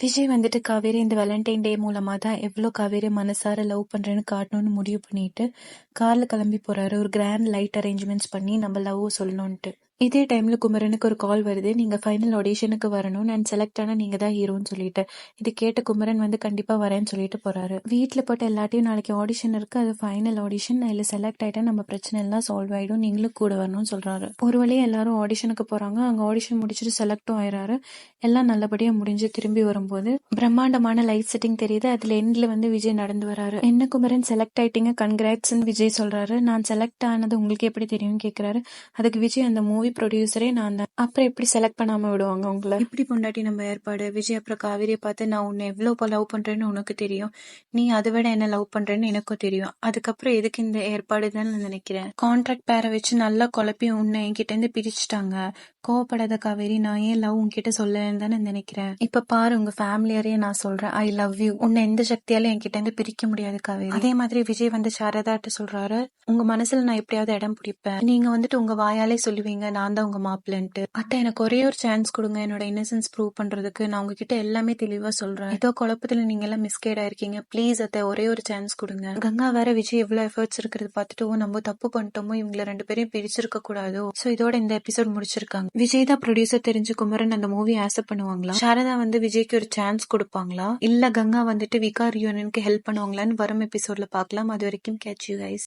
விஜய் வந்துட்டு காவேரி இந்த வேலண்டைன் டே மூலமா தான் எவ்வளோ காவேரி மனசார லவ் பண்றேன்னு காட்டணும்னு முடிவு பண்ணிட்டு கார்ல கிளம்பி போறாரு. ஒரு கிராண்ட் லைட் அரேஞ்ச்மெண்ட்ஸ் பண்ணி நம்ம லவ் சொல்லணும்ட்டு இதே டைம்ல குமரனுக்கு ஒரு கால் வருது. நீங்க ஃபைனல் ஆடிஷனுக்கு வரணும் நான் செலக்ட் ஆனா நீங்க தான் ஹீரோன்னு சொல்லிட்டு. இது கேட்ட குமரன் வந்து கண்டிப்பா வரேன்னு சொல்லிட்டு போறாரு. வீட்டுல போட்ட எல்லாத்தையும் நாளைக்கு ஆடிஷன் இருக்கு. அது ஃபைனல் ஆடிஷன் இல்ல செலக்ட் ஆயிட்டா நம்ம பிரச்சனை எல்லாம் சால்வ் ஆயிடும். நீங்களும் கூட வரணும்னு சொல்றாரு. ஒரு வழியா எல்லாரும் ஆடிஷனுக்கு போறாங்க. அங்க ஆடிஷன் முடிச்சுட்டு செலக்டும் ஆயிராரு எல்லாம் நல்லபடியா முடிஞ்சு திரும்பி வரும்போது பிரம்மாண்டமான லைட் செட்டிங் தெரியுது. அதுல எண்ட்ல வந்து விஜய் நடந்து வராரு. என்ன குமரன் செலக்ட் ஆயிட்டீங்க? கன்கிராட்ஸ் விஜய் சொல்றாரு. நான் செலக்ட் ஆனது உங்களுக்கு எப்படி தெரியும் கேக்குறாரு. அதுக்கு விஜய் அந்த மூவி ப்ரொடியூசரே நான் தான். அப்புறம் எப்படி செலக்ட் பண்ணாம விடுவாங்க உங்களை இப்படி பொண்டாட்டி நம்ம ஏற்பாடு விஜய் அப்புறம் காவேரியை பார்த்து நான் உன்னை எவ்வளவு லவ் பண்றேன்னு உனக்கு தெரியும். நீ அதை விட என்ன லவ் பண்றேன்னு எனக்கும் தெரியும். அதுக்கப்புறம் எதுக்கு இந்த ஏற்பாடு தான் நான் நினைக்கிறேன்? கான்ட்ராக்ட் பேரை வச்சு நல்லா குழப்பி உன்னை என்கிட்ட இருந்து பிரிச்சுட்டாங்க. கோவப்படாத காவேரி நான் ஏன் லவ் உன்கிட்ட சொல்லலன்னு தானே நினைக்கிறேன். இப்ப பாரு உங்க ஃபேமிலியாரையே நான் சொல்றேன். ஐ லவ் யூ உன்னை எந்த சக்தியாலும் என்கிட்ட இருந்து பிரிக்க முடியாது காவேரி. அதே மாதிரி விஜய் வந்து சாரதாட்ட சொல்றாரு. உங்க மனசுல நான் எப்படியாவது இடம் பிடிப்பேன். நீங்க வந்துட்டு உங்க வாயாலே சொல்லுவீங்க. நான் தான் உங்க மாப்பிள்ளன்ட்டு. அத்தை எனக்கு ஒரே ஒரு சான்ஸ் கொடுங்க. என்னோட இன்னசென்ஸ் ப்ரூவ் பண்றதுக்கு நான் உங்ககிட்ட எல்லாமே தெளிவா சொல்றேன். ஏதோ குழப்பத்துல நீங்க எல்லாம் மிஸ்கேட் ஆயிருக்கீங்க. ப்ளீஸ் அத்தை ஒரே ஒரு சான்ஸ் கொடுங்க. கங்கா வேற விஜய் எவ்வளவு எஃபர்ட்ஸ் இருக்கிறது பார்த்துட்டு நம்ம தப்பு பண்ணிட்டோமோ? இவங்கள ரெண்டு பேரையும் பிரிச்சிருக்க கூடாதோ? சோ இதோட இந்த எபிசோட் முடிச்சிருக்காங்க. விஜய் தான் ப்ரொடியூசர் தெரிஞ்சு குமரன் அந்த மூவி ஆசை பண்ணுவாங்களா? சாரதா வந்து விஜய்க்கு ஒரு சான்ஸ் கொடுப்பாங்களா? இல்ல கங்கா வந்துட்டு விகார் யூனியனுக்கு ஹெல்ப் பண்ணுவாங்களான்னு வரும் எபிசோட்ல பார்க்கலாம். அது வரைக்கும் கேட்ச் யூ கைஸ்